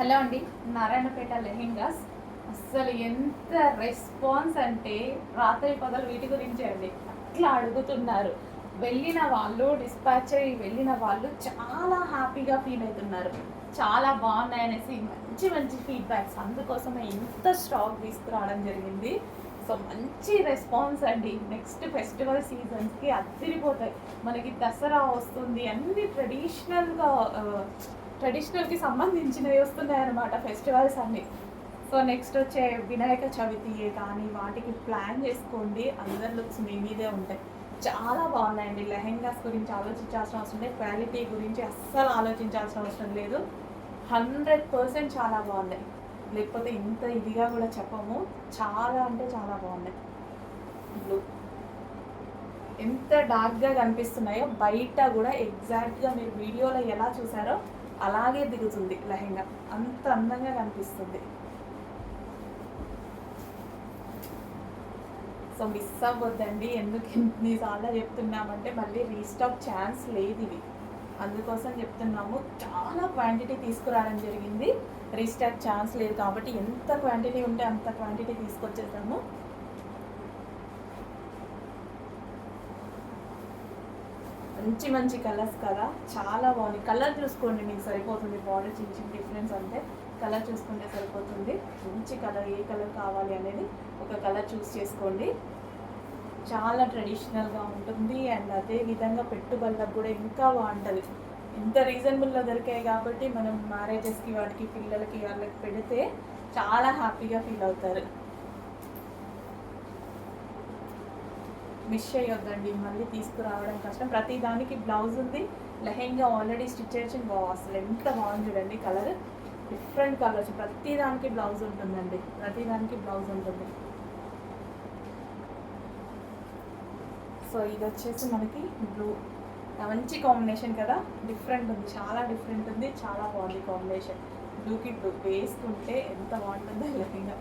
Hello అండి నారాయణపేట లెహెంగాస్. అస్సలు ఎంత రెస్పాన్స్ అంటే రాత్రి పగలు వీటి గురించి అండి. అట్లా అడుగుతున్నారు. వెళ్ళిన వాళ్ళు డిస్పాచ్ అయ్యి వెళ్ళిన వాళ్ళు చాలా హ్యాపీగా ఫీల్ అవుతున్నారు. చాలా బాగున్నాయి అనేసి మంచి మంచి ఫీడ్బ్యాక్స్ అందుకోసమే ఇంత స్టాక్ తీసుకురావడం జరిగింది. సో మంచి రెస్పాన్స్ అండి. నెక్స్ట్ ఫెస్టివల్ సీజన్స్కి అదిరిపోతాయి. మనకి దసరా వస్తుంది. అన్ని ట్రెడిషనల్గా ట్రెడిషనల్కి సంబంధించినవి వస్తున్నాయి అన్నమాట ఫెస్టివల్స్ అన్నీ. సో నెక్స్ట్ వచ్చే వినాయక చవితి కానీ వాటికి ప్లాన్ చేసుకోండి. అందరి లుక్స్ మీ మీదే ఉంటాయి. చాలా బాగున్నాయండి. లెహెంగాస్ గురించి ఆలోచించాల్సిన అవసరం లేదు. క్వాలిటీ గురించి అస్సలు ఆలోచించాల్సిన అవసరం లేదు. హండ్రెడ్ పర్సెంట్ చాలా బాగున్నాయి. లేకపోతే ఇంత ఇదిగా కూడా చెప్పము. చాలా అంటే చాలా బాగున్నాయి. బ్లూ ఎంత డార్క్గా కనిపిస్తున్నాయో బయట కూడా ఎగ్జాక్ట్గా మీరు వీడియోలో ఎలా చూసారో అలాగే దిగుతుంది లెహెంగా. అంత అందంగా కనిపిస్తుంది. సో మిస్ అవ్వద్దండి. ఎందుకు ఎన్నిసార్లు చెప్తున్నామంటే మళ్ళీ రీస్టాక్ ఛాన్స్ లేదు ఇవి అందుకోసం చెప్తున్నాము. చాలా క్వాంటిటీ తీసుకురావడం జరిగింది. రీస్టాక్ ఛాన్స్ లేదు కాబట్టి ఎంత క్వాంటిటీ ఉంటే అంత క్వాంటిటీ తీసుకొచ్చేసాము. మంచి మంచి కలర్స్ కదా. చాలా బాగుంది. కలర్ చూసుకోండి మీకు సరిపోతుంది. బాడీ చిన్న చిన్న డిఫరెన్స్ అంటే కలర్ చూసుకుంటే సరిపోతుంది. మంచి కలర్ ఏ కలర్ కావాలి అనేది ఒక కలర్ చూస్ చేసుకోండి. చాలా ట్రెడిషనల్గా ఉంటుంది. అండ్ అదే విధంగా పెట్టుబడులకు కూడా ఇంకా బాగుంటుంది. ఇంత రీజనబుల్లో దొరికాయి కాబట్టి మనం మ్యారేజెస్కి వాటికి పిల్లలకి వాళ్ళకి పెడితే చాలా హ్యాపీగా ఫీల్ అవుతారు. మిస్ చేయొద్దండి మళ్ళీ తీసుకురావడం కష్టం. ప్రతి దానికి బ్లౌజ్ ఉంది లెహెంగా ఆల్రెడీ స్టిచ్ చేసి బాగా అసలు ఎంత బాగుంది చూడండి కలర్ డిఫరెంట్ కలర్స్ ప్రతి దానికి బ్లౌజ్ ఉంటుందండి. ప్రతి దానికి బ్లౌజ్ ఉంటుంది. సో ఇది వచ్చేసి మనకి బ్లూ మంచి కాంబినేషన్ కదా? డిఫరెంట్ ఉంది. చాలా డిఫరెంట్ ఉంది. చాలా బాగుంది కాంబినేషన్ బ్లూకి బ్లూ వేసుకుంటే ఎంత బాగుంటుందో లెహంగా.